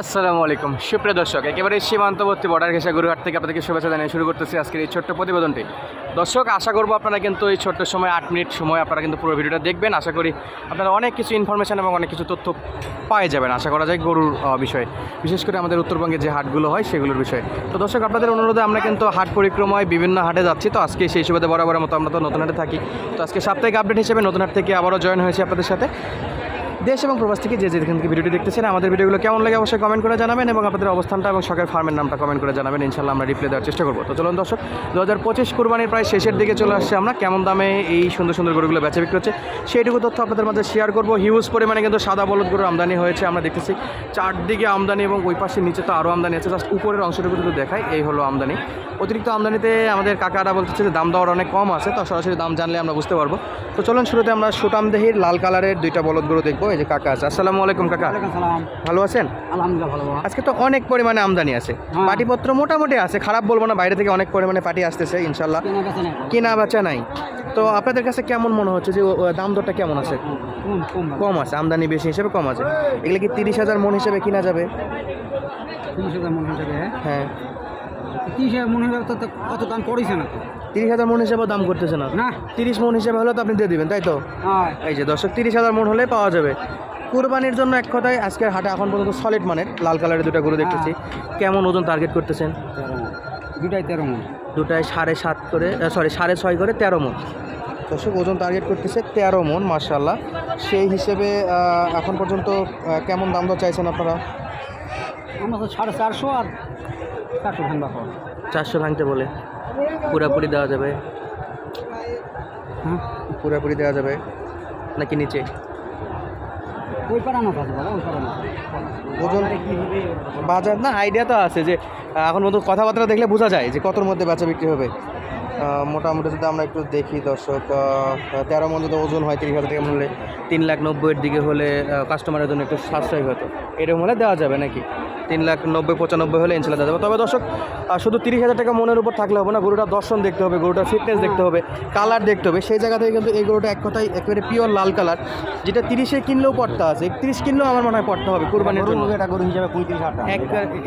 আসসালামু আলাইকুম। সুপ্রিয় দর্শক, একেবারে সীমান্তবর্তী বর্ডার ঘেঁষা গরুহাট থেকে আপনাদেরকে শুভেচ্ছা জানিয়ে শুরু করতেছি আজকের এই ছোট্ট প্রতিবেদনটি। দর্শক, আশা করব আপনারা কিন্তু এই ছোট্ট সময় আট মিনিট সময় আপনারা কিন্তু পুরো ভিডিওটা দেখবেন। আশা করি আপনারা অনেক কিছু ইনফরমেশন এবং অনেক কিছু তথ্য পাই যাবেন। আশা করা যায় গরুর বিষয়ে। বিশেষ করে আমাদের উত্তরবঙ্গে যে হাটগুলো হয় সেগুলোর বিষয়ে। তো দর্শক, আপনাদের অনুরোধে আমরা কিন্তু হাট পরিক্রমায় বিভিন্ন হাটে যাচ্ছি। তো আজকে সেই সুবাদে বরাবরের মতো আমরা তো নতুন হাটে থাকি। তো আজকে সাপ্তাহিক আপডেট হিসেবে নতুন হাট থেকে আবারও জয়েন হয়েছে আপনাদের সাথে। দেশ এবং প্রবাস থেকে যে যেখান থেকে ভিডিওটি দেখতেছেন, আমাদের ভিডিওগুলো কেমন লাগে অবশ্যই কমেন্ট করে জানাবেন এবং আপনাদের অবস্থানটা এবং শখের ফার্মের নামটা কমেন্ট করে জানাবেন। ইনশাল্লাহ আমরা রিপ্লাই দেওয়ার চেষ্টা করব। তো চলুন দর্শক দু হাজার পঁচিশ কুরবানির প্রায় শেষের দিকে চলে আসছে আমরা। কেমন দামে এই সুন্দর সুন্দর গরুগুলো বেচা বিক্রি হচ্ছে, সেইটুকু তথ্য আপনাদের মাঝে শেয়ার করব। হিউজ পরিমাণে কিন্তু সাদা বলদ গরুর আমদানি হয়েছে, আমরা দেখতেছি চারদিকে আমদানি এবং ওই পাশে নিচে তো আরও আমদানি আছে। জাস্ট উপরের অংশটুকু যদি দেখায় এই হলো আমদানি। অতিরিক্ত আমদানিতে আমাদের কাকারা বলতেছে যে দাম দেওয়ার অনেক কম আছে, তো সরাসরি দাম জানলে আমরা বুঝতে পারব। তো চলুন শুরুতে আমরা সুটামদেহির লাল কালারের দুইটা বলদ গরু দেখব। এই যে কাকা আছে। আসসালামু আলাইকুম কাকা। ভালো আছেন? আলহামদুলিল্লাহ ভালো আজকে তো অনেক পরিমাণে আমদানি আছে। হ্যাঁ। পাটিপত্র মোটামুটি আছে খারাপ বলব না বাইরে থেকে অনেক পরিমাণে পাটি আসতেছে ইনশাল্লাহ কেনা বেচা নেই। তো আপনাদের কাছে কেমন মনে হচ্ছে যে দাম দরটা কেমন আছে। কম আছে আমদানি বেশি হিসেবে কম আছে। এগুলো কি তিরিশ হাজার মন হিসেবে কিনা যাবে? তিরিশ হাজার মন হিসাবে হ্যাঁ। হ্যাঁ। তিরিশ হাজার মন হিসাবে তো কত দাম পড়েছে না তিরিশ হাজার মন হিসেবেও দাম করতেছে না। না। তিরিশ মন হিসেবে হলে তো আপনি দিয়ে দিবেন তাই তো? হ্যাঁ। এই যে দর্শক তিরিশ হাজার মন হলে পাওয়া যাবে। কুরবানির জন্য এক কথায় আজকের হাটে এখন পর্যন্ত সলিড মানের লাল কালারের দুটো গরু দেখতেছি। কেমন ওজন টার্গেট করতেছেন? তেরো দুটাই তেরো মন। দুটায় সাড়ে সাত করে সরি সাড়ে ছয় করে তেরো মন। দর্শক ওজন টার্গেট করতেছে তেরো মন মার্শাল্লাহ সেই হিসেবে এখন পর্যন্ত কেমন দাম দর চাইছেন আপনারা? আমরা তো সাড়ে চারশো আর চারশো ভাঙবা চারশো ভাঙতে বলে। পুরাপুরি দেওয়া যাবে। হুম? পুরাপুরি দেওয়া যাবে। নাকি নিচে? ওই না ওজন বাজার না আইডিয়া তো আছে যে এখন মতো কথাবার্তা দেখলে বোঝা যায় যে কতর মধ্যে বেচা বিক্রি হবে। মোটামুটি যদি আমরা একটু দেখি দর্শক তেরো মন যদি ওজন হয় তিরিশ হাজার টাকা হলে তিন লাখ নব্বইয়ের দিকে হলে কাস্টমারের জন্য একটু সাশ্রয় হতো। এরকম হলে দেওয়া যাবে নাকি? তিন লাখ নব্বই পঁচানব্বই হলে ইনশাল্লাহ দেওয়া যাবে। তবে দর্শক শুধু তিরিশ হাজার টাকা মনের উপর থাকলে হবে না গরুটার দর্শন দেখতে হবে গরুটার ফিটনেস দেখতে হবে কালার দেখতে হবে। সেই জায়গা থেকে কিন্তু এই গরুটা এক কথায় একেবারে পিওর লাল কালার যেটা তিরিশে কিনলেও পড়তে আছে। একত্রিশ কিনলেও আমার মনে হয় পড়তে হবে কুরবানির জন্য। এটা গরু হিসাবে পঁয়ত্রিশ হাজার এক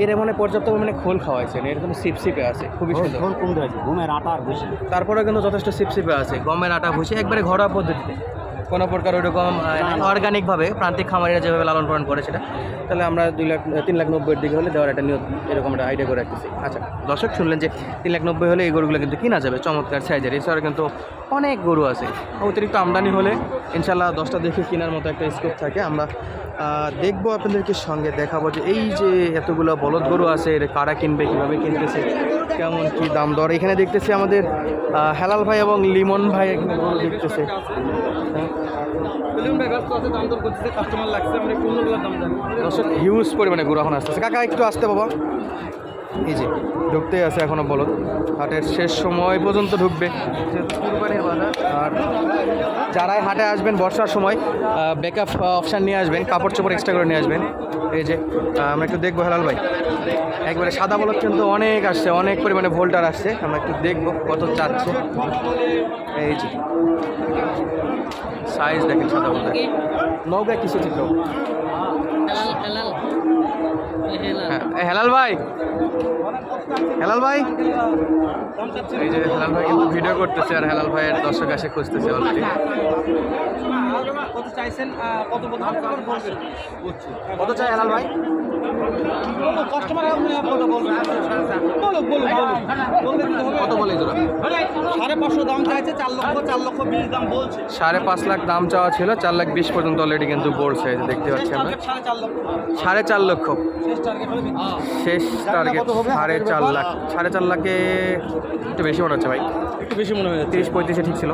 এর মানে পর্যাপ্ত পরিমাণে খোল খাওয়াইছেন এর কিন্তু সিপসিপে আছে খুবই সুন্দর। কম রয়েছে ঘুমের আটা আর বেশি তারপরে কিন্তু যথেষ্ট সিপসিপে আছে। গমের আটা ভুষি একবারে ঘরোয়া পদ্ধতিতে। কোনো প্রকার ওইরকম অর্গানিকভাবে প্রান্তিক খামারিরা যেভাবে লালন পালন করে সেটা? তাহলে আমরা দুই লাখ, তিন লাখ নব্বইয়ের দিকে হলে দেওয়ার একটা নিয়ত, এরকম একটা আইডিয়া করে রাখতেছি। আচ্ছা দর্শক শুনলেন যে তিন লাখ নব্বই হলে এই গরুগুলো কিন্তু কিনা যাবে, চমৎকার সাইজের এছাড়া কিন্তু অনেক গরু আছে। অতিরিক্ত আমদানি হলে ইনশাল্লাহ দশটা দেখে কেনার মতো একটা স্কোপ থাকে। আমরা দেখব আপনাদেরকে সঙ্গে দেখাবো যে এই যে এতগুলো বলদ গরু আছে, এর কারা কিনবে, কীভাবে কিনতেছে, কেমন কি দাম দর। এখানে দেখতেছি আমাদের হেলাল ভাই এবং লিমন ভাই এখানে গরু দেখতেছে। হ্যাঁ। দর্শক হিউজ পরিমাণে গরু এখন আসতেছে। কাকা একটু আসতে বাবা এই যে ঢুকতেই আছে এখনও বলো হাটের শেষ সময় পর্যন্ত ঢুকবে। কুরবানির বাজার আর যারাই হাটে আসবেন বর্ষার সময় ব্যাকআপ অপশান নিয়ে আসবেন কাপড় চোপড় এক্সট্রা করে নিয়ে আসবেন। এই যে আমরা একটু দেখব হেলাল ভাই। একবারে সাদা বলদ কিন্তু অনেক আসছে অনেক পরিমাণে ভোল্টার আসছে। আমরা একটু দেখব কত চাচ্ছে। এই যে সাইজ দেখেন সাদা বলদ নৌকা কিসে এ, হেলাল। ভাই। হেলাল ভাই। এই যে হেলাল ভাই কিন্তু ভিডিও করতেছে আর হেলাল ভাইয়ের দর্শক আসে খুঁজতেছে অলরেডি কত চাইছেন কত কত চাই হেলাল ভাই? কাস্টমার কত বলবেন বলো বলো। বলো কত বলে সাড়ে পাঁচশো দাম চাইছে চার লক্ষ চার লক্ষ বিশ দাম বলছে। সাড়ে পাঁচ লাখ দাম চাওয়া ছিল চার লাখ বিশ পর্যন্ত অলরেডি কিন্তু বলছে দেখতে পাচ্ছি আমরা সাড়ে চার লক্ষ। শেষ টার্গেট হবে শেষ টার্গেট সাড়ে চার লাখ। সাড়ে চার লাখে একটু বেশি মনে হচ্ছে ভাই। একটু বেশি মনে হয় তিরিশ পঁয়ত্রিশে ঠিক ছিল।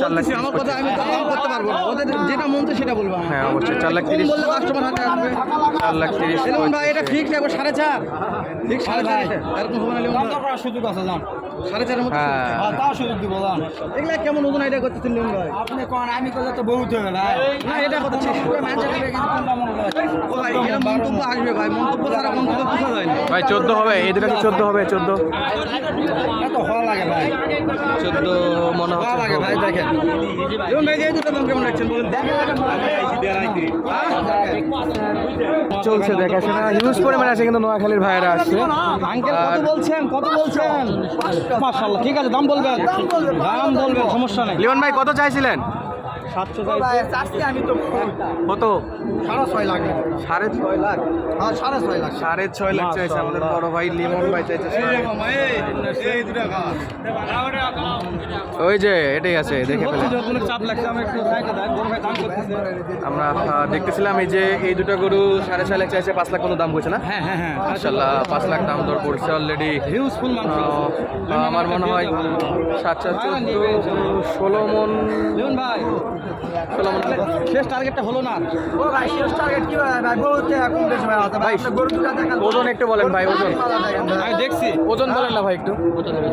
চার লাখ তিরিশ, আমার কথা আমি করতে পারব ওদের যেটা মন সেটা বলব হ্যাঁ অবশ্যই। চার লাখ তিরিশ। কাস্টমার হাতে আসবে? চার লাখ তিরিশ এটা। ফিক্স একবার সাড়ে চার। ঠিক সাড়ে চার। এরকম হবে না সুযোগ আছে যান সাড়ে চারের মতো হ্যাঁ। হ্যাঁ, তাও সুযোগ দিব যান এগুলা কেমন ওজন আইডিয়া করতেছেন লিওন ভাই? আপনি কোন আমি করলে তো বহুত হবে ভাই। না এটা কথা ঠিক। মনে হয়? ভাই এটা মন্তব্য আসবে ভাই। মন্তব্য ছাড়া মন্তব্য বোঝা যায় না। ভাই চোদ্দ হবে। এই দুটো কি চোদ্দ হবে? চোদ্দ। এত হওয়া লাগে ভাই। চোদ্দ মনে ভালো লাগে ভাই দেখেন। লিওন ভাই এই দুটো দাম কেমন রাখছেন বলেন। চলছে দেখাশোনা। হিউজ পরিমাণে আছে কিন্তু নোয়াখালীর ভাইরা আছে আঙ্কেল কত বলছেন? কত বলছেন? মাশাআল্লাহ ঠিক আছে দাম বলবেন। দাম বলবেন সমস্যা নেই। লিওন ভাই কত চাইছিলেন? সাতশো ভাই, চাচ্ছি আমি তো কত? সাড়ে ছয় লাখ সাড়ে ছয় লাখ? হ্যাঁ সাড়ে ছয় লাখ। সাড়ে ছয় লাখ চাইছে আমাদের বড় ভাই লিমন ভাই চাইছে ওই যে এটাই আছে দেখে ফেলে। চাপ লাগছে আমি একটু সাইডে দেন বড় ভাই দাম করতেছে আমরা দেখতেছিলাম এই যে এই দুটো গরু সাড়ে ছয় লাখ চাইছে পাঁচ লাখ কোনো দাম বলছে না? হ্যাঁ হ্যাঁ হ্যাঁ। পাঁচ লাখ দাম দর পড়ছে অলরেডি হিউজ ফুল মাংস আমার মনে হয় সাত সাত চোদ্দ ষোলো মন ভাই। ষোলো মন শেষ টার্গেটটা হলো না। ও ভাই শেষ টার্গেট কি ভাই? ভাই এখন বেশি ভাই আছে। ভাই, গরু দুটা দেখেন ওজন একটু বলেন ভাই ওজন। আমি দেখছি। ওজন বলেন না ভাই একটু।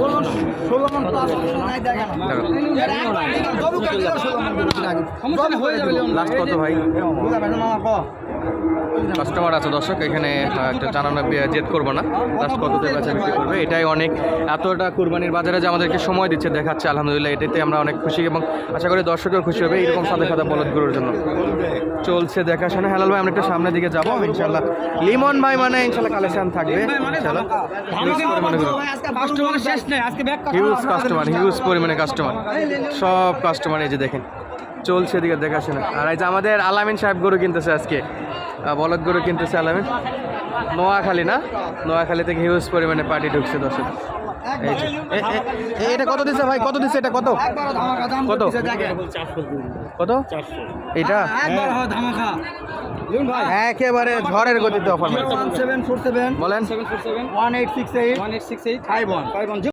ওজন ষোলো মন প্লাস নাই দেখেন। মন। সমস্যা হয়ে যাবে লাস্ট কত ভাই? বুঝা ভাই ক? কাস্টমার আছে দর্শক এখানে একটা জানানো জেদ করব না। লাস্ট কত টাকা বেচা বিক্রি করবে? এটাই অনেক এতটা কুরবানির বাজারে যে আমাদেরকে সময় দিচ্ছে দেখাচ্ছে আলহামদুলিল্লাহ এটাতে আমরা অনেক খুশি এবং আশা করি দর্শকও খুশি হবে এরকম সাদা সাদা বলদ গরুর জন্য। চলছে দেখাশোনা। হেলাল ভাই আমরা একটু সামনের দিকে যাব ইনশাল্লাহ লিমন ভাই মানে ইনশাল্লাহ কালেকশন থাকবে হিউজ কাস্টমার হিউজ পরিমাণে কাস্টমার সব কাস্টমার এই যে দেখেন। চলছে এদিকে দেখাশোনা। আর এই যে আমাদের আলামিন সাহেব গরু কিনতেছে আজকে। বলদ গরু কিনতেছে আলামিন নোয়াখালী না? নোয়াখালী থেকে হিউজ পরিমাণে পার্টি ঢুকছে দর্শক। এটা কত দিচ্ছে ভাই? কত দিচ্ছে এটা? কত? কত? কত? এটা? একবার ঝড়ের গতিতে অফার বলেন।